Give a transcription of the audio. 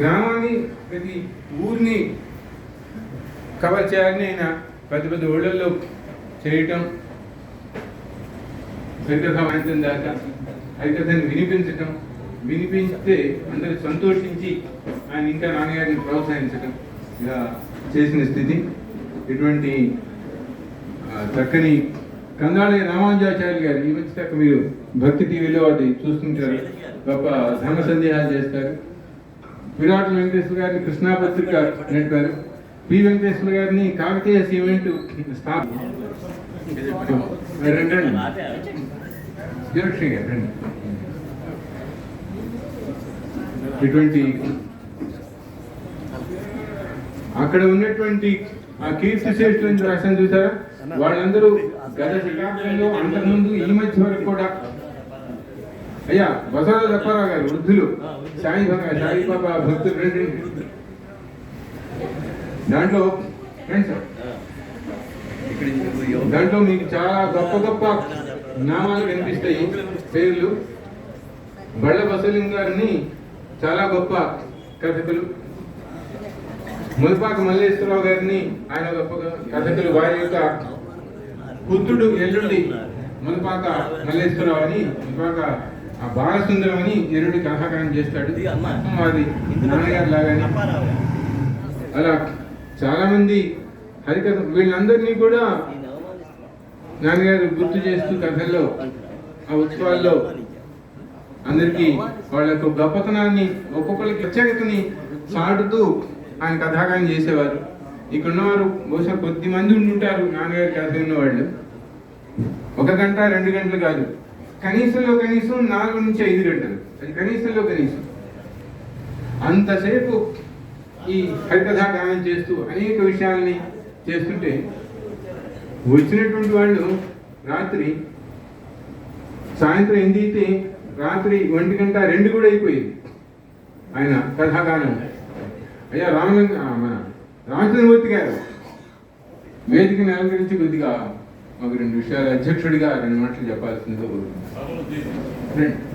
గ్రామాన్ని ప్రతి ఊరిని కవర్ చేయాలని ఆయన పెద్ద పెద్ద ఊళ్ళల్లో చేయటం హరికథ సాయంత్రం అయితే దాన్ని వినిపించటం వినిపిస్తే అందరూ సంతోషించి ఆయన ఇంకా నాన్నగారిని ప్రోత్సహించటం ఇలా చేసిన స్థితి. ఇటువంటి చక్కని కందాళి రామానుజాచార్య గారు ఈ మధ్య మీరు భక్తి టీవీలో అది చూస్తుంటారు. గొప్ప ధర్మ సందేహాలు చేస్తారు. విరాట్ వెంకటేశ్వర గారిని కృష్ణా పత్రిక నడిపారు పి వెంకటేశ్వర గారిని కాకతీయ సిమెంట్ స్థాప గారు ఇటువంటి అక్కడ ఉన్నటువంటి ఆ కీర్తి శ్రేష్ఠులను రాశాను చూసారా? వాళ్ళందరూ గత శతాబ్దంలో అంతకుముందు ఈ మధ్య వరకు కూడా అయ్యా బసవ దప్పారావు గారు వృద్ధులు. సాయి భగ సాయి బాబా భక్తులు రండి. దాంట్లో దాంట్లో మీకు చాలా గొప్ప గొప్ప నామాలు కనిపిస్తాయి పేర్లు. బళ్ళ బసలింగ గారిని చాలా గొప్ప కథకులు. ములపాక మల్లేశ్వరరావు గారిని ఆయన గొప్ప కథకులు. వారి యొక్క పుత్రుడు ఎల్లుండి ములపాక మల్లేశ్వరరావు అని ములపాక ఆ బాలసుందరం అని ఎరుడి కథాకారం చేస్తాడు వారి నాన్నగారు లాగానే. అలా చాలా మంది హరికథ వీళ్ళందరినీ కూడా నాన్నగారు గుర్తు చేస్తూ కథల్లో ఆ ఉత్సవాల్లో అందరికీ వాళ్ళ యొక్క గొప్పతనాన్ని ఒక్కొక్కరికి ప్రత్యేకతని చాటుతూ ఆయన కథాగానం చేసేవారు. ఇక్కడ ఉన్నవారు బహుశా కొద్ది మంది ఉండి ఉంటారు నాన్నగారి కథ ఉన్నవాళ్ళు ఒక గంట రెండు గంటలు కాదు. కనీసంలో కనీసం నాలుగు నుంచి ఐదు గంటలు. అది కనీసంలో కనీసం. అంతసేపు ఈ హరికథా గానం చేస్తూ అనేక విషయాల్ని చేస్తుంటే వచ్చినటువంటి వాళ్ళు రాత్రి సాయంత్రం ఎనిమిది రాత్రి ఒంటి గంట రెండు కూడా అయిపోయింది. ఆయన కథాగానం. అయ్యా రామలింగ మన రామచంద్రమూర్తి గారు వేదికని అలంకరించి కొద్దిగా మాకు రెండు విషయాలు అధ్యక్షుడిగా రెండు మాటలు చెప్పాల్సిందిగా కోరుతున్నాను